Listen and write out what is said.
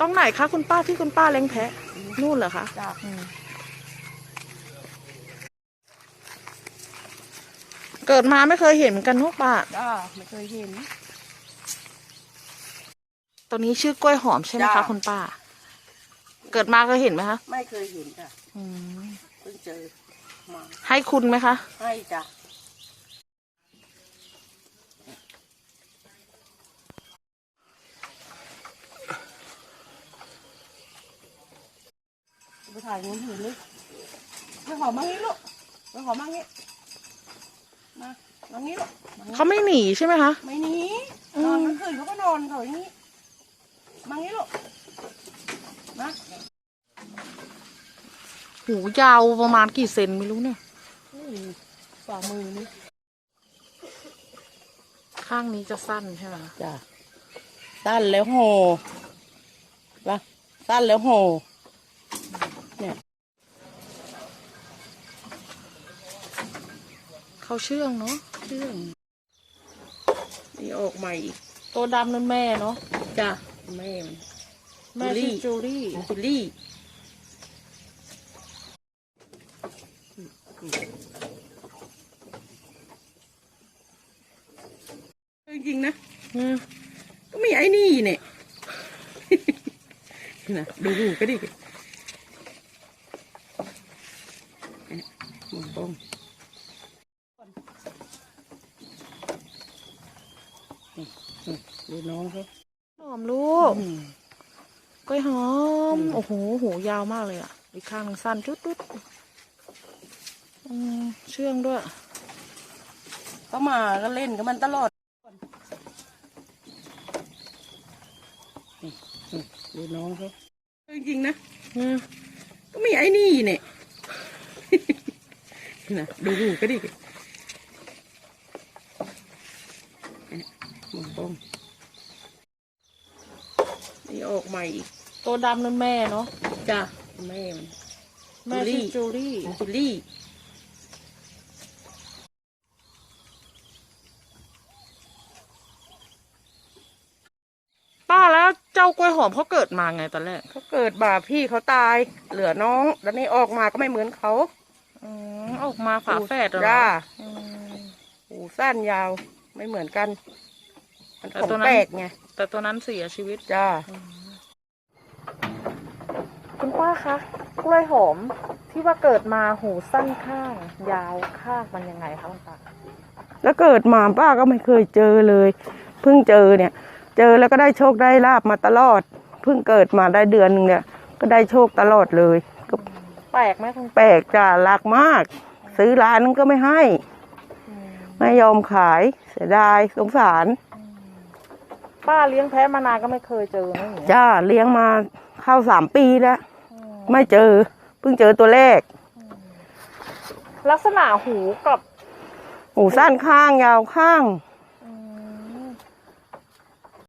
ตรงไหนคะคุณป้าที่คุณป้าเลี้ยงแพะนู่นเหรอคะจ้าอืมเกิดมาไม่เคยเห็นเหมือนกันเนอะป้า จ้าไม่เคยเห็น ตัวนี้ชื่อกล้วยหอมใช่ไหมคะจ้ะ คุณป้า เกิดมาเคยเห็นไหมคะไม่เคยเห็นจ้ะอืมเพิ่งเจอมาให้คุณไหมคะ ให้จ้ะ ไปถ่ายงูหินเลยไปหอมมางี้ลูกไปหอมมางี้มามางี้ลูกมางี้เขาไม่หนีใช่ไหมคะ ไม่หนีอืมนอนกลางคืนเขาก็นอนเขาอย่างนี้มางี้ลูกมาหูยาวประมาณกี่เซนไม่รู้เนี่ยอุ้ยฝ่ามือนี่ข้างนี้จะสั้นใช่ไหมคะจ้ะสั้นแล้วห่อปะสั้นแล้วห่อเนี่ย เขาเชื่องเนาะเครื่องนี่ออกใหม่อีกตัวดำนั่นแม่เนาะจ้ะแม่มันแม่ชื่อจูลี่จิลลี่จริงๆนะอืมก็มีไอ้นี่เนี่ยนะดูดูก็ดิเนี่ยหมอนบ้องนี่นี่ ดูน้องเขาหอมลูกอืมกล้วยหอมอืมโอ้โหหูยาวมากเลยอะ อีกข้างหนึ่งสั้นจุดจุดอืมเชื่องด้วยก็มาก็เล่นกับมันตลอดนี่นี่ดูน้องเขาจริงๆนะอืมก็มีไอ้นี่เนี่ยนะดูดูก็ดิเนี่ยหมอนบ้อง นี่ออกใหม่อีกตัวดำนั่นแม่เนาะจ้ะแม่มัน แม่ชื่อจูลี่จิลลี่ป้าแล้วเจ้ากล้วยหอมเขาเกิดมาไงตอนแรกเขาเกิดบาพี่เขาตาย เหลือน้อง แล้วนี่ออกมาก็ไม่เหมือนเขาอืมออกมาฝาแฝดเหรอจ้าอืมหูสั้นยาวไม่เหมือนกัน มันแต่ของตัวนั้น แปลกไงแต่ตัวนั้นเสียชีวิต จ้าคุณป้าคะกล้วยหอมที่ว่าเกิดมาหูสั้นข้าง ยาวข้างมันยังไงคะคุณป้าแล้วเกิดมาป้าก็ไม่เคยเจอเลย เพิ่งเจอเนี่ย เจอแล้วก็ได้โชคได้ลาบมาตลอด เพิ่งเกิดมาได้เดือนหนึ่งเนี่ย ก็ได้โชคตลอดเลยก็แปลกไหมคุณแปลกจ้ารักมาก ซื้อร้านนึงก็ไม่ให้ อืมไม่ยอมขายเสียดายสงสาร ป้าเลี้ยงแพะมานานก็ไม่เคยเจอนะอย่างเงี้ยจ้าเลี้ยงมาเข้าสามปีแล้วอืมไม่เจอ เพิ่งเจอตัวแรก ลักษณะหูกับ หูสั้นข้างยาวข้างอ